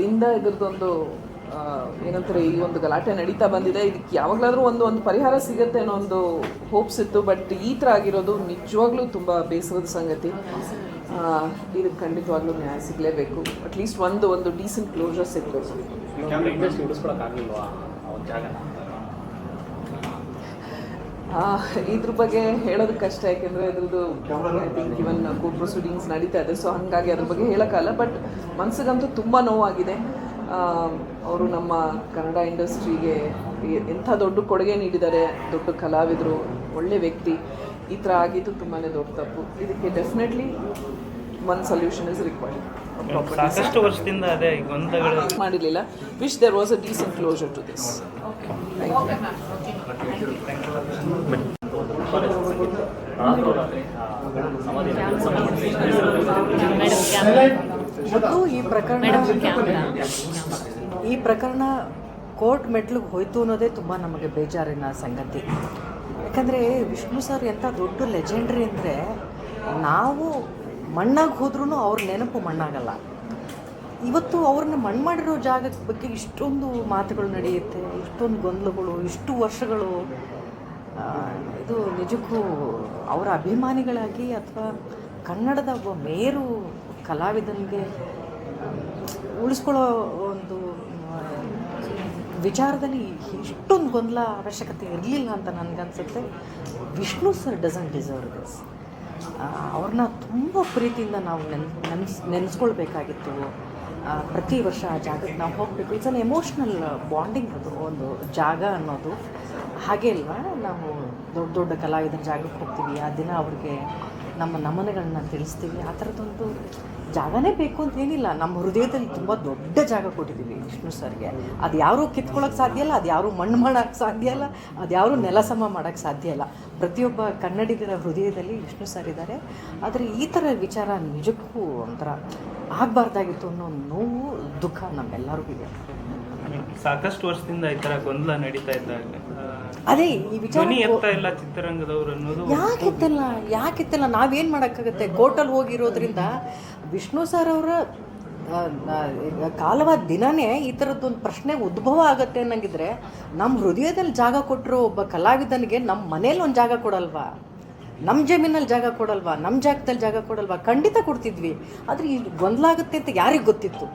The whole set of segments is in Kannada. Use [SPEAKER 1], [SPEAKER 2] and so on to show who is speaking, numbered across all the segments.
[SPEAKER 1] ಮೊದಲಿಂದ ಇದ್ರದ್ದೊಂದು ಏನಂತಾರೆ ಈ ಒಂದು ಗಲಾಟೆ ನಡೀತಾ ಬಂದಿದೆ. ಇದಕ್ಕೆ ಯಾವಾಗಲಾದರೂ ಒಂದು ಒಂದು ಪರಿಹಾರ ಸಿಗುತ್ತೆ ಅನ್ನೋ ಒಂದು ಹೋಪ್ಸ್ ಇತ್ತು. ಬಟ್ ಈ ಥರ ಆಗಿರೋದು ನಿಜವಾಗ್ಲೂ ತುಂಬ ಬೇಸರದ ಸಂಗತಿ. ಇದಕ್ಕೆ ಖಂಡಿತವಾಗ್ಲೂ ನ್ಯಾಯ ಸಿಗಲೇಬೇಕು. ಅಟ್ಲೀಸ್ಟ್ ಒಂದು ಒಂದು ಡೀಸೆಂಟ್ ಕ್ಲೋಸರ್ ಸಿಗಬೇಕು
[SPEAKER 2] ಇಂಡಸ್ಟ್ರಿ ಉಳಿಸ್ಕೊಳಕ್ಕಾಗಲಿಲ್ವಾ ಆ ಒಂದು ಜಾಗನ
[SPEAKER 1] ಆ, ಇದ್ರ ಬಗ್ಗೆ ಹೇಳೋದಕ್ಕೆ ಕಷ್ಟ ಯಾಕೆಂದರೆ ಅದ್ರದ್ದು I think even court proceedings ನಡೀತಾ ಇದೆ. ಸೊ ಹಾಗಾಗಿ ಅದ್ರ ಬಗ್ಗೆ ಹೇಳೋಕ್ಕಲ್ಲ ಬಟ್ ಮನ್ಸಿಗಂತೂ ತುಂಬ ನೋವಾಗಿದೆ. ಅವರು ನಮ್ಮ ಕನ್ನಡ ಇಂಡಸ್ಟ್ರಿಗೆ ಎಂಥ ದೊಡ್ಡ ಕೊಡುಗೆ ನೀಡಿದ್ದಾರೆ. ದೊಡ್ಡ ಕಲಾವಿದರು ಒಳ್ಳೆ ವ್ಯಕ್ತಿ. ಈ ಥರ ಆಗಿದ್ದು ತುಂಬಾ ದೊಡ್ಡ ತಪ್ಪು. ಇದಕ್ಕೆ definitely one solution is required
[SPEAKER 3] ಸಾಕಷ್ಟು ವರ್ಷದಿಂದ ಅದೇ ಈ ಗೊಂದಲಗಳು
[SPEAKER 1] ಮಾಡಿರಲಿಲ್ಲ. Wish there was a decent closure to this
[SPEAKER 4] ಮತ್ತು ಈ ಪ್ರಕರಣ ಈ ಪ್ರಕರಣ ಕೋರ್ಟ್ ಮೆಟ್ಲಿಗೆ ಹೋಯ್ತು ಅನ್ನೋದೇ ತುಂಬ ನಮಗೆ ಬೇಜಾರಿನ ಸಂಗತಿ. ಯಾಕಂದರೆ ವಿಷ್ಣು ಸರ್ ಎಂಥ ದೊಡ್ಡ ಲೆಜೆಂಡ್ರಿ ಅಂದರೆ ನಾವು ಮಣ್ಣಾಗಿ ಹೋದ್ರೂ ಅವ್ರ ನೆನಪು ಮಣ್ಣಾಗಲ್ಲ. ಇವತ್ತು ಅವ್ರನ್ನ ಮಣ್ಣು ಮಾಡಿರೋ ಜಾಗದ ಬಗ್ಗೆ ಇಷ್ಟೊಂದು ಮಾತುಗಳು ನಡೆಯುತ್ತೆ, ಇಷ್ಟೊಂದು ಗೊಂದಲಗಳು, ಇಷ್ಟು ವರ್ಷಗಳು ಇದು ನಿಜಕ್ಕೂ ಅವರ ಅಭಿಮಾನಿಗಳಾಗಿ ಅಥವಾ ಕನ್ನಡದ ಒಬ್ಬ ಮೇರು ಕಲಾವಿದನಿಗೆ ಉಳಿಸ್ಕೊಳ್ಳೋ ಒಂದು ವಿಚಾರದಲ್ಲಿ ಇಷ್ಟೊಂದು ಗೊಂದಲ ಅವಶ್ಯಕತೆ ಇರಲಿಲ್ಲ ಅಂತ ನನಗನ್ಸುತ್ತೆ. Vishnu sir doesn't deserve this ಅವ್ರನ್ನ ತುಂಬ ಪ್ರೀತಿಯಿಂದ ನಾವು ನೆನ್, ನೆನ್ಸ್, ನೆನೆಸ್ಕೊಳ್ಬೇಕಾಗಿತ್ತು. ಪ್ರತಿ ವರ್ಷ ಆ ಜಾಗಕ್ಕೆ ನಾವು ಹೋಗಬೇಕು. ಇಟ್ಸ್ ಅನ್ ಎಮೋಷ್ನಲ್ ಬಾಂಡಿಂಗ್ ಅದು, ಒಂದು ಜಾಗ ಅನ್ನೋದು. ಹಾಗೆ ಅಲ್ವಾ? ನಾವು ದೊಡ್ಡ ದೊಡ್ಡ ಕಲಾವಿದರ ಜಾಗಕ್ಕೆ ಹೋಗ್ತೀವಿ. ಆ ದಿನ ಅವ್ರಿಗೆ ನಮ್ಮ ನಮನಗಳನ್ನ ತಿಳಿಸ್ತೀವಿ. ಆ ಥರದ್ದೊಂದು ಜಾಗನೇ ಬೇಕು ಅಂತ ಏನಿಲ್ಲ. ನಮ್ಮ ಹೃದಯದಲ್ಲಿ ತುಂಬ ದೊಡ್ಡ ಜಾಗ ಕೊಟ್ಟಿದ್ದೀವಿ ವಿಷ್ಣು ಸರ್ಗೆ. ಅದು ಯಾರೂ ಕಿತ್ಕೊಳ್ಳೋಕೆ ಸಾಧ್ಯ ಇಲ್ಲ, ಅದು ಯಾರೂ ಮಣ್ಣು ಮಾಡೋಕ್ಕೆ ಸಾಧ್ಯ ಇಲ್ಲ, ಅದು ಯಾರೂ ನೆಲ ಸಮ ಮಾಡೋಕ್ಕೆ ಸಾಧ್ಯ ಇಲ್ಲ. ಪ್ರತಿಯೊಬ್ಬ ಕನ್ನಡಿಗರ ಹೃದಯದಲ್ಲಿ ವಿಷ್ಣು ಸರ್ ಇದ್ದಾರೆ. ಆದರೆ ಈ ಥರ ವಿಚಾರ ನಿಜಕ್ಕೂ ಒಂಥರ ಆಗಬಾರ್ದಾಗಿತ್ತು ಅನ್ನೋ ನೋವು, ದುಃಖ ನಮ್ಮೆಲ್ಲರಿಗೂ ಇದೆ.
[SPEAKER 3] ಸಾಕಷ್ಟು ವರ್ಷದಿಂದ ಈ ಥರ ಗೊಂದಲ ನಡೀತಾ ಇದ್ದಾಗ
[SPEAKER 4] ಅದೇ ಈ ವಿಚಾರ
[SPEAKER 3] ಧ್ವನಿ ಎತ್ತಾ ಇಲ್ಲ ಚಿತ್ರರಂಗದವ್ರು ಅನ್ನೋದು
[SPEAKER 4] ಯಾಕಿತ್ತಲ್ಲ ಯಾಕಿತ್ತಲ್ಲ ನಾವೇನು ಮಾಡೋಕ್ಕಾಗತ್ತೆ? ಕೋರ್ಟಲ್ಲಿ ಹೋಗಿರೋದ್ರಿಂದ ವಿಷ್ಣು ಸರ್ ಅವರ ಕಾಲವಾದ ದಿನನೇ ಈ ಥರದ್ದೊಂದು ಪ್ರಶ್ನೆ ಉದ್ಭವ ಆಗುತ್ತೆ ಅನ್ನಂಗಿದ್ರೆ ನಮ್ಮ ಹೃದಯದಲ್ಲಿ ಜಾಗ ಕೊಟ್ಟರು ಒಬ್ಬ ಕಲಾವಿದನಿಗೆ ನಮ್ಮ ಮನೇಲಿ ಒಂದು ಜಾಗ ಕೊಡಲ್ವಾ? ನಮ್ಮ ಜಮೀನಲ್ಲಿ ಜಾಗ ಕೊಡಲ್ವಾ? ನಮ್ಮ ಜಾಗದಲ್ಲಿ ಜಾಗ ಕೊಡಲ್ವಾ? ಖಂಡಿತ ಕೊಡ್ತಿದ್ವಿ. ಆದರೆ ಈ ಗೊಂದಲ ಆಗುತ್ತೆ ಅಂತ ಯಾರಿಗೆ ಗೊತ್ತಿತ್ತು?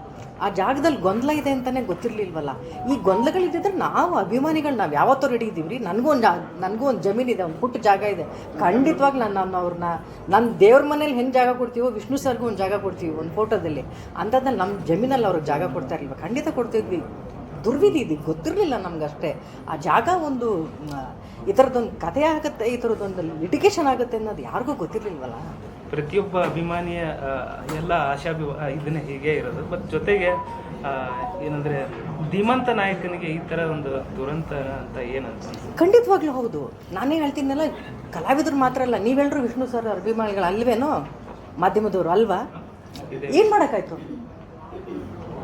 [SPEAKER 4] ಆ ಜಾಗದಲ್ಲಿ ಗೊಂದಲ ಇದೆ ಅಂತಲೇ ಗೊತ್ತಿರಲಿಲ್ವಲ್ಲ? ಈ ಗೊಂದಲಗಳಿದ್ದಿದ್ರೆ ನಾವು ಅಭಿಮಾನಿಗಳು, ನಾವು ಯಾವತ್ತೂ ರೆಡಿ ಇದ್ದೀವಿ ರೀ ನನಗೂ ಒಂದು ಜಾ, ನನಗೂ ಒಂದು ಜಮೀನಿದೆ ಒಂದು ಪುಟ್ಟ ಜಾಗ ಇದೆ. ಖಂಡಿತವಾಗಿ ನಾನು ನಾನು ಅವ್ರನ್ನ ನನ್ನ ದೇವ್ರ ಮನೇಲಿ ಹೆಂಗೆ ಜಾಗ ಕೊಡ್ತೀವೋ, ವಿಷ್ಣು ಸರ್ಗೂ ಒಂದು ಜಾಗ ಕೊಡ್ತೀವಿ, ಒಂದು ಫೋಟೋದಲ್ಲಿ ಅಂಥದ್ದಲ್ಲಿ ನಮ್ಮ ಜಮೀನಲ್ಲಿ ಅವ್ರಿಗೆ ಜಾಗ ಕೊಡ್ತಾ ಇರಲಿಲ್ಲ ಖಂಡಿತ ಕೊಡ್ತಿದ್ವಿ. ದುರ್ವಿಧಿ ಇದು, ಗೊತ್ತಿರಲಿಲ್ಲ ನಮಗಷ್ಟೇ. ಆ ಜಾಗ ಒಂದು ಈ ಥರದ್ದೊಂದು ಕಥೆ ಆಗುತ್ತೆ, ಈ ಥರದ್ದೊಂದು ಲಿಟಿಗೇಷನ್ ಆಗುತ್ತೆ ಅನ್ನೋದು ಯಾರಿಗೂ ಗೊತ್ತಿರಲಿಲ್ವಲ್ಲ?
[SPEAKER 3] ಪ್ರತಿಯೊಬ್ಬ ಅಭಿಮಾನಿಯ ಎಲ್ಲ ಆಶಾಭಿ ಇದನ್ನೇ ಹೀಗೆ ಇರೋದು. ಬಟ್ ಜೊತೆಗೆ ಏನಂದ್ರೆ ಧೀಮಂತ ನಾಯಕನಿಗೆ ಈ ತರ ಒಂದು ದುರಂತ ಅಂತ ಏನಂತ
[SPEAKER 4] ಖಂಡಿತವಾಗ್ಲೂ ಹೌದು. ನಾನೇ ಹೇಳ್ತೀನಲ್ಲ ಕಲಾವಿದರು ಮಾತ್ರ ಅಲ್ಲ ನೀವೆಲ್ಲರೂ ವಿಷ್ಣು ಸರ್ ಅಭಿಮಾನಿಗಳು ಅಲ್ವೇನೋ? ಮಾಧ್ಯಮದವರು ಅಲ್ವಾ? ಏನು ಮಾಡೋಕ್ಕಾಯ್ತು?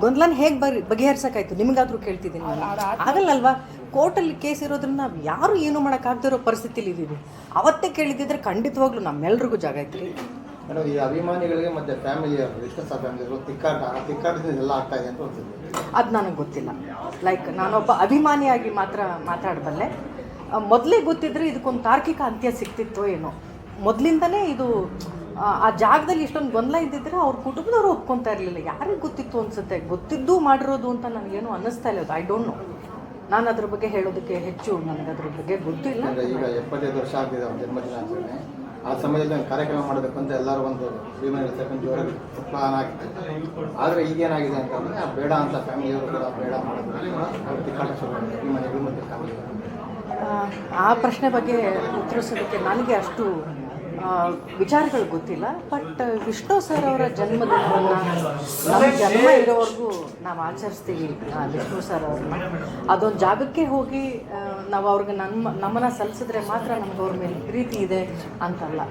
[SPEAKER 4] ಗೊಂದಲನ ಹೇಗೆ ಬರಿ ಬಗೆಹರಿಸೋಕ್ಕಾಯ್ತು? ನಿಮಗಾದ್ರೂ ಕೇಳ್ತಿದ್ದೀನಿ ನಾನು. ಆಗಲ್ಲಲ್ವಾ? ಕೋರ್ಟಲ್ಲಿ ಕೇಸ್ ಇರೋದ್ರಿಂದ ನಾವು ಯಾರು ಏನು ಮಾಡೋಕ್ಕಾಗದಿರೋ ಪರಿಸ್ಥಿತಿಲಿ ಇದ್ದೀವಿ ಅವತ್ತೇ ಕೇಳಿದ್ದಿದ್ರೆ ಖಂಡಿತವಾಗ್ಲೂ ನಮ್ಮೆಲ್ರಿಗೂ ಜಾಗ ಐತ್ರಿ
[SPEAKER 5] ಮೇಡಮ್ ಈ ಅಭಿಮಾನಿಗಳಿಗೆ ಮತ್ತೆ ಫ್ಯಾಮಿಲಿಯವರು ವಿಷ್ಣು ಸಹ ಫ್ಯಾಮಿಲಿ ತಿಕ್ಕಾಟ ಆ ತಿಕ್ಕಾಟದಿಂದ ಎಲ್ಲ ಆಗ್ತಾ ಇದೆ ಅಂತ ಅನ್ಸುತ್ತೆ.
[SPEAKER 4] ಅದು ನನಗೆ ಗೊತ್ತಿಲ್ಲ. ಲೈಕ್ ನಾನೊಬ್ಬ ಅಭಿಮಾನಿಯಾಗಿ ಮಾತ್ರ ಮಾತಾಡಬಲ್ಲೆ. ಮೊದಲೇ ಗೊತ್ತಿದ್ರೆ ಇದಕ್ಕೊಂದು ತಾರ್ಕಿಕ ಅಂತ್ಯ ಸಿಕ್ತಿತ್ತೋ ಏನೋ. ಮೊದಲಿಂದಲೇ ಇದು ಆ, ಜಾಗದಲ್ಲಿ ಇಷ್ಟೊಂದು ಗೊಂದಲ ಇದ್ದಿದ್ರೆ ಅವ್ರ ಕುಟುಂಬದವರು ಒಪ್ಕೊತಾ ಇರಲಿಲ್ಲ. ಯಾರಿಗೆ ಗೊತ್ತಿತ್ತು ಅನ್ಸುತ್ತೆ? ಗೊತ್ತಿದ್ದು ಮಾಡಿರೋದು ಅಂತ ನನಗೇನು ಅನ್ನಿಸ್ತಾ ಇಲ್ಲ ಐ ಡೋಂಟ್ ನೋ ನಾನು ಅದ್ರ ಬಗ್ಗೆ ಹೇಳೋದಕ್ಕೆ ಹೆಚ್ಚು ನನಗೆ ಅದ್ರ ಬಗ್ಗೆ ಗೊತ್ತಿಲ್ಲ.
[SPEAKER 5] ಈಗ ಎಪ್ಪತ್ತೈದು ವರ್ಷ ಆಗಿದೆ ಅವ್ರ ಜನ್ಮದಿನ ಆಚರಣೆ ಆ ಸಮಯದಲ್ಲಿ ಕಾರ್ಯಕ್ರಮ ಮಾಡಬೇಕು ಅಂತ ಎಲ್ಲರೂ ಒಂದು ಅಭಿಮಾನಿಗಳು ಇರ್ತಕ್ಕಂಥ ಪ್ಲಾನ್ ಆಗ್ತಿದೆ ಆದರೆ ಈಗೇನಾಗಿದೆ ಅಂತಂದರೆ ಆ ಬೇಡ ಅಂತ ಫ್ಯಾಮಿಲಿಯವರು ಕೂಡ ಬೇಡ ಮಾಡೋದು ತಿಕ್ಕಾಟ ಶುರು ಮಾಡಿದ್ರು. ಮನೆಗಳು ಮತ್ತು ಫ್ಯಾಮಿಲಿಯವರು
[SPEAKER 4] ಆ, ಪ್ರಶ್ನೆ ಬಗ್ಗೆ ಉತ್ತರಿಸೋದಕ್ಕೆ ನನಗೆ ಅಷ್ಟು ವಿಚಾರಗಳು ಗೊತ್ತಿಲ್ಲ ಬಟ್ ವಿಷ್ಣು ಸರ್ ಅವರ ಜನ್ಮದಿನವನ್ನು ನಮ್ಮ ಜನ್ಮ ಇರೋವರೆಗೂ ನಾವು ಆಚರಿಸ್ತೀವಿ ವಿಷ್ಣು ಸರ್ ಅವ್ರನ್ನ. ಅದೊಂದು ಜಾಗಕ್ಕೆ ಹೋಗಿ ನಾವು ಅವ್ರಿಗೆ ನಮ್ಮ ನಮ್ಮನ್ನ ಸಲ್ಲಿಸಿದ್ರೆ ಮಾತ್ರ ನಮ್ಗೆ ಅವ್ರ ಮೇಲೆ ಪ್ರೀತಿ ಇದೆ ಅಂತಲ್ಲ.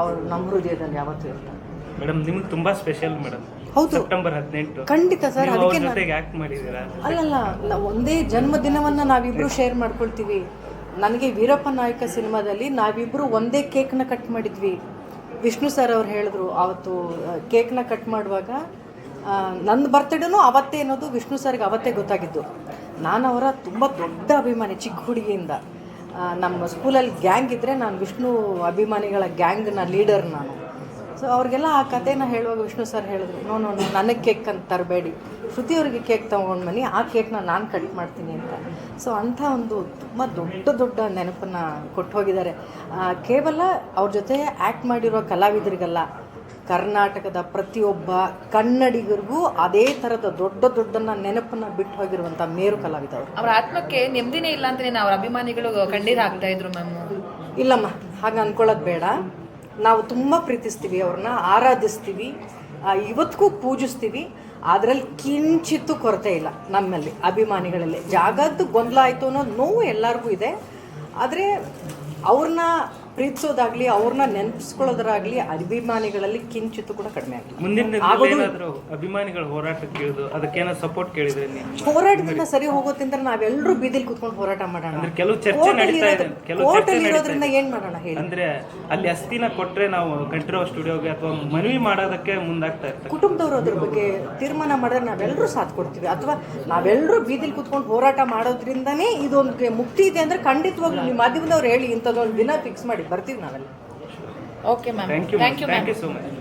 [SPEAKER 4] ಅವರು ನಮ್ಮ ಹೃದಯದಲ್ಲಿ ಯಾವತ್ತೂ ಇರ್ತಾರೆ.
[SPEAKER 3] ಮೇಡಮ್ ನಿಮ್ಗೆ ತುಂಬಾ ಸ್ಪೆಷಲ್ ಮೇಡಮ್.
[SPEAKER 4] ಹೌದು.
[SPEAKER 3] ಸೆಪ್ಟೆಂಬರ್ ಹದಿನೆಂಟು.
[SPEAKER 4] ಖಂಡಿತ ಸರ್ ಅದಕ್ಕೆ
[SPEAKER 3] ಮಾಡಿದ್ದೀರಾ?
[SPEAKER 4] ಅಲ್ಲಲ್ಲ ಒಂದೇ ಜನ್ಮದಿನವನ್ನು ನಾವಿಬ್ಬರು ಶೇರ್ ಮಾಡ್ಕೊಳ್ತೀವಿ. ನನಗೆ ವೀರಪ್ಪ ನಾಯಕ ಸಿನಿಮಾದಲ್ಲಿ ನಾವಿಬ್ಬರು ಒಂದೇ ಕೇಕ್ನ ಕಟ್ ಮಾಡಿದ್ವಿ. ವಿಷ್ಣು ಸರ್ ಅವ್ರು ಹೇಳಿದ್ರು ಅವತ್ತು ಕೇಕ್ನ ಕಟ್ ಮಾಡುವಾಗ ನನ್ನ ಬರ್ತಡೇನೂ ಅವತ್ತೇ ಅನ್ನೋದು ವಿಷ್ಣು ಸರ್ಗೆ ಅವತ್ತೇ ಗೊತ್ತಾಗಿದ್ದು. ನಾನು ಅವರ ತುಂಬ ದೊಡ್ಡ ಅಭಿಮಾನಿ ಚಿಕ್ಕ ಹುಡುಗಿಯಿಂದ. ನಮ್ಮ ಸ್ಕೂಲಲ್ಲಿ ಗ್ಯಾಂಗ್ ಇದ್ದರೆ ನಾನು ವಿಷ್ಣು ಅಭಿಮಾನಿಗಳ ಗ್ಯಾಂಗ್ನ ಲೀಡರ್ ನಾನು. ಸೊ ಅವ್ರಿಗೆಲ್ಲ ಆ ಕಥೆನ ಹೇಳುವಾಗ ವಿಷ್ಣು ಸರ್ ಹೇಳಿದ್ರು ನೋ ನೋ ನೋ, ನನಗೆ ಕೇಕ್ ಅಂತ ತರಬೇಡಿ. ಶ್ರುತಿ ಅವರಿಗೆ ಕೇಕ್ ತೊಗೊಂಡು ಬನ್ನಿ ಆ ಕೇಕ್ನ ನಾನು ಕಟ್ ಮಾಡ್ತೀನಿ ಅಂತ. ಸೊ ಅಂಥ ಒಂದು ತುಂಬ ದೊಡ್ಡ ದೊಡ್ಡ ನೆನಪನ್ನು ಕೊಟ್ಟು ಹೋಗಿದ್ದಾರೆ ಕೇವಲ ಅವ್ರ ಜೊತೆ ಆ್ಯಕ್ಟ್ ಮಾಡಿರೋ ಕಲಾವಿದರಿಗಲ್ಲ ಕರ್ನಾಟಕದ ಪ್ರತಿಯೊಬ್ಬ ಕನ್ನಡಿಗರಿಗೂ ಅದೇ ಥರದ ದೊಡ್ಡ ದೊಡ್ಡನ್ನ ನೆನಪನ್ನು ಬಿಟ್ಟು ಹೋಗಿರುವಂಥ ಮೇರು ಕಲಾವಿದ ಅವರು
[SPEAKER 6] ಅವರ ಆತ್ಮಕ್ಕೆ ನೆಮ್ಮದಿನೇ ಇಲ್ಲ ಅಂತಲೇ ಅವ್ರ ಅಭಿಮಾನಿಗಳು ಕಣ್ಣೀರು ಹಾಕ್ತಾ ಇದ್ರು ಮ್ಯಾಮ್.
[SPEAKER 4] ಇಲ್ಲಮ್ಮ ಹಾಗೆ ಅಂದ್ಕೊಳ್ಳೋದು ಬೇಡ. ನಾವು ತುಂಬ ಪ್ರೀತಿಸ್ತೀವಿ ಅವ್ರನ್ನ ಆರಾಧಿಸ್ತೀವಿ. ಇವತ್ತಿಗೂ ಪೂಜಿಸ್ತೀವಿ. ಅದರಲ್ಲಿ ಕಿಂಚಿತ್ತು ಕೊರತೆ ಇಲ್ಲ ನಮ್ಮಲ್ಲಿ, ಅಭಿಮಾನಿಗಳಲ್ಲಿ. ಜಾಗದ್ದು ಗೊಂದಲ ಆಯಿತು ಅನ್ನೋದು ನೋವು ಎಲ್ಲರಿಗೂ ಇದೆ. ಆದರೆ ಅವ್ರನ್ನ ಪ್ರೀತಿಸೋದಾಗ್ಲಿ ಅವ್ರನ್ನ ನೆನಪಿಸ್ಕೊಳ್ಳೋದಾಗ್ಲಿ ಅಭಿಮಾನಿಗಳಲ್ಲಿ ಕಿಂಚಿತ್ತು ಕೂಡ ಕಡಿಮೆ ಆಗಿದೆ
[SPEAKER 3] ಮುಂದಿನ ಏನಾದರೂ ಅಭಿಮಾನಿಗಳ ಹೋರಾಟಕ್ಕೆ ಅದಕ್ಕೇನೋ ಸಪೋರ್ಟ್ ಕೇಳಿದ್ರೆ ನೀವು
[SPEAKER 4] ಹೋರಾಟದಿಂದ ಸರಿ ಹೋಗೋದ್ರಿಂದ ನಾವೆಲ್ಲರೂ ಬೀದಿಲಿ ಕುತ್ಕೊಂಡು ಹೋರಾಟ ಮಾಡೋಣ.
[SPEAKER 3] ಅಂದ್ರೆ ಕೆಲವು ಚರ್ಚೆ ನಡೀತಾ ಇದೆ. ಕೆಲವು ಚರ್ಚೆ
[SPEAKER 4] ಇರೋದ್ರಿಂದ ಏನು ಮಾಡೋಣ ಹೇಳಿ?
[SPEAKER 3] ಅಂದ್ರೆ ಅಲ್ಲಿ ಅಸ್ಥಿನ ಕೊಟ್ರೆ ನಾವು ಕಂಠೀರವ ಸ್ಟುಡಿಯೋಗೆ ಅಥವಾ ಮನವಿ ಮಾಡೋದಕ್ಕೆ ಮುಂದಾಗ್ತಾ ಇರ್ತಾರೆ
[SPEAKER 4] ಕುಟುಂಬದವರು ಅದ್ರ ಬಗ್ಗೆ ತೀರ್ಮಾನ ಮಾಡಿದ್ರೆ ನಾವೆಲ್ಲರೂ ಸಾಥ್ ಕೊಡ್ತೀವಿ. ಅಥವಾ ನಾವೆಲ್ಲರೂ ಬೀದಿಲಿ ಕುತ್ಕೊಂಡು ಹೋರಾಟ ಮಾಡೋದ್ರಿಂದನೇ ಇದೊಂದು ಮುಕ್ತಿ ಇದೆ ಅಂದ್ರೆ ಖಂಡಿತವಾಗ್ಲೂ ನಿಮ್ಮ ಮಾಧ್ಯಮದವ್ರು ಹೇಳಿ ಇಂಥದ್ದೊಂದು ದಿನ ಫಿಕ್ಸ್ ಮಾಡಿ. ಬರ್ತೀವಿ ನಾವೆಲ್ಲ.
[SPEAKER 6] Okay ma'am thank you ma'am
[SPEAKER 3] thank you so much